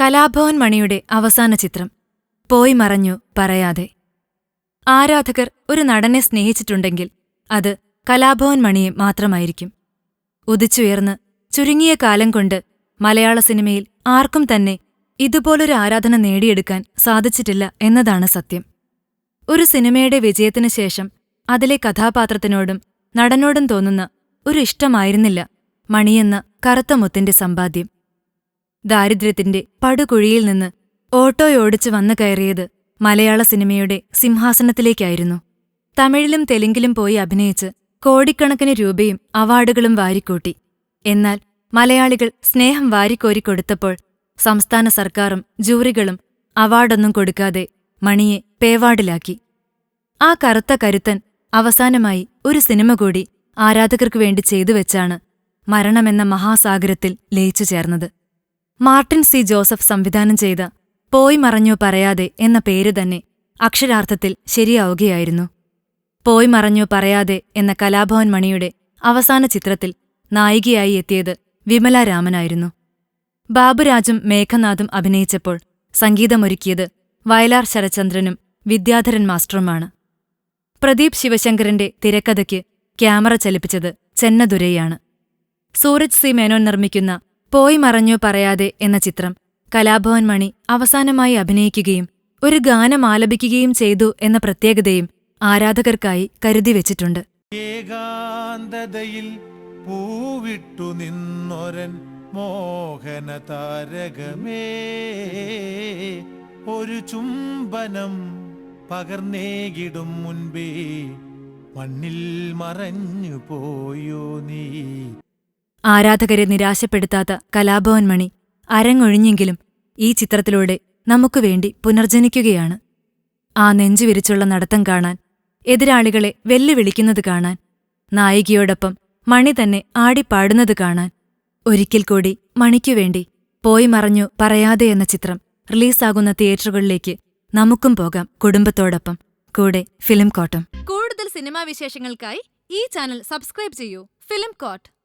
കലാഭവൻ മണിയുടെ അവസാന ചിത്രം. പോയി മറഞ്ഞു പറയാതെ. ആരാധകർ ഒരു നടനെ സ്നേഹിച്ചിട്ടുണ്ടെങ്കിൽ അത് കലാഭവൻ മണിയെ മാത്രമായിരിക്കും. ഉദിച്ചുയർന്ന് ചുരുങ്ങിയ കാലം കൊണ്ട് മലയാള സിനിമയിൽ ആർക്കും തന്നെ ഇതുപോലൊരു ആരാധന നേടിയെടുക്കാൻ സാധിച്ചിട്ടില്ല എന്നതാണ് സത്യം. ഒരു സിനിമയുടെ വിജയത്തിനു ശേഷം അതിലെ കഥാപാത്രത്തിനോടും നടനോടും തോന്നുന്ന ഒരു ഇഷ്ടമായിരുന്നില്ല മണിയെന്ന കറുത്ത മുത്തിന്റെ സമ്പാദ്യം. ദാരിദ്ര്യത്തിന്റെ പടുകുഴിയിൽ നിന്ന് ഓട്ടോയോടിച്ച് വന്നു കയറിയത് മലയാള സിനിമയുടെ സിംഹാസനത്തിലേക്കായിരുന്നു. തമിഴിലും തെലുങ്കിലും പോയി അഭിനയിച്ച് കോടിക്കണക്കിന് രൂപയും അവാർഡുകളും വാരിക്കൂട്ടി. എന്നാൽ മലയാളികൾ സ്നേഹം വാരിക്കോരിക്കൊടുത്തപ്പോൾ സംസ്ഥാന സർക്കാരും ജൂറികളും അവാർഡൊന്നും കൊടുക്കാതെ മണിയെ പേവാർഡിലാക്കി ആ കറുത്ത കരുത്തൻ അവസാനമായി ഒരു സിനിമ കൂടി ആരാധകർക്കു വേണ്ടി ചെയ്തു വെച്ചാണ് മരണമെന്ന മഹാസാഗരത്തിൽ ലയിച്ചു ചേർന്നത്. Martin C. ജോസഫ് സംവിധാനം ചെയ്ത പോയി മറഞ്ഞോ പറയാതെ എന്ന പേര് തന്നെ അക്ഷരാർത്ഥത്തിൽ ശരിയാവുകയായിരുന്നു. പോയി മറഞ്ഞോ പറയാതെ എന്ന കലാഭവൻ മണിയുടെ അവസാന ചിത്രത്തിൽ നായികയായി എത്തിയത് വിമല രാമനായിരുന്നു. ബാബുരാജും മേഘനാഥും അഭിനയിച്ചപ്പോൾ സംഗീതമൊരുക്കിയത് വയലാർ ശരചന്ദ്രനും വിദ്യാധരൻ മാസ്റ്ററുമാണ്. പ്രദീപ് ശിവശങ്കരന്റെ തിരക്കഥയ്ക്ക് ക്യാമറ ചലിപ്പിച്ചത് ചെന്നദുരൈയാണ് സൂരജ് സി. മേനോൻ നിർമ്മിക്കുന്ന പോയി മറഞ്ഞു പറയാതെ എന്ന ചിത്രം. കലാഭവൻ മണി അവസാനമായി അഭിനയിക്കുകയും ഒരു ഗാനം ആലപിക്കുകയും ചെയ്തു എന്ന പ്രത്യേകതയും ആരാധകർക്കായി കരുതി വെച്ചിട്ടുണ്ട്. ഏകാന്തതയിൽ പൂവിട്ടു നിന്നൊരൻ മോഹന താരകമേ ഒരു ചുംബനം പകർന്നേകിടും മുൻപേ മണ്ണിൽ മറഞ്ഞു പോയോ നീ. ആരാധകരെ നിരാശപ്പെടുത്താത്ത കലാഭവൻ മണി അരങ്ങൊഴിഞ്ഞെങ്കിലും ഈ ചിത്രത്തിലൂടെ നമുക്കുവേണ്ടി പുനർജനിക്കുകയാണ്. ആ നെഞ്ചുവിരിച്ചുള്ള നടത്തം കാണാൻ എതിരാളികളെ വെല്ലുവിളിക്കുന്നത് കാണാൻ നായികയോടൊപ്പം മണി തന്നെ ആടിപ്പാടുന്നത് കാണാൻ ഒരിക്കൽ കൂടി മണിക്കുവേണ്ടി പോയി മറഞ്ഞു പറയാതെ എന്ന ചിത്രം റിലീസാകുന്ന തിയേറ്ററുകളിലേക്ക് നമുക്കും പോകാം കുടുംബത്തോടൊപ്പം. കൂടെ ഫിലിം കോട്ടം. കൂടുതൽ സിനിമാ വിശേഷങ്ങൾക്കായി ഈ ചാനൽ സബ്സ്ക്രൈബ് ചെയ്യൂ. Film coat.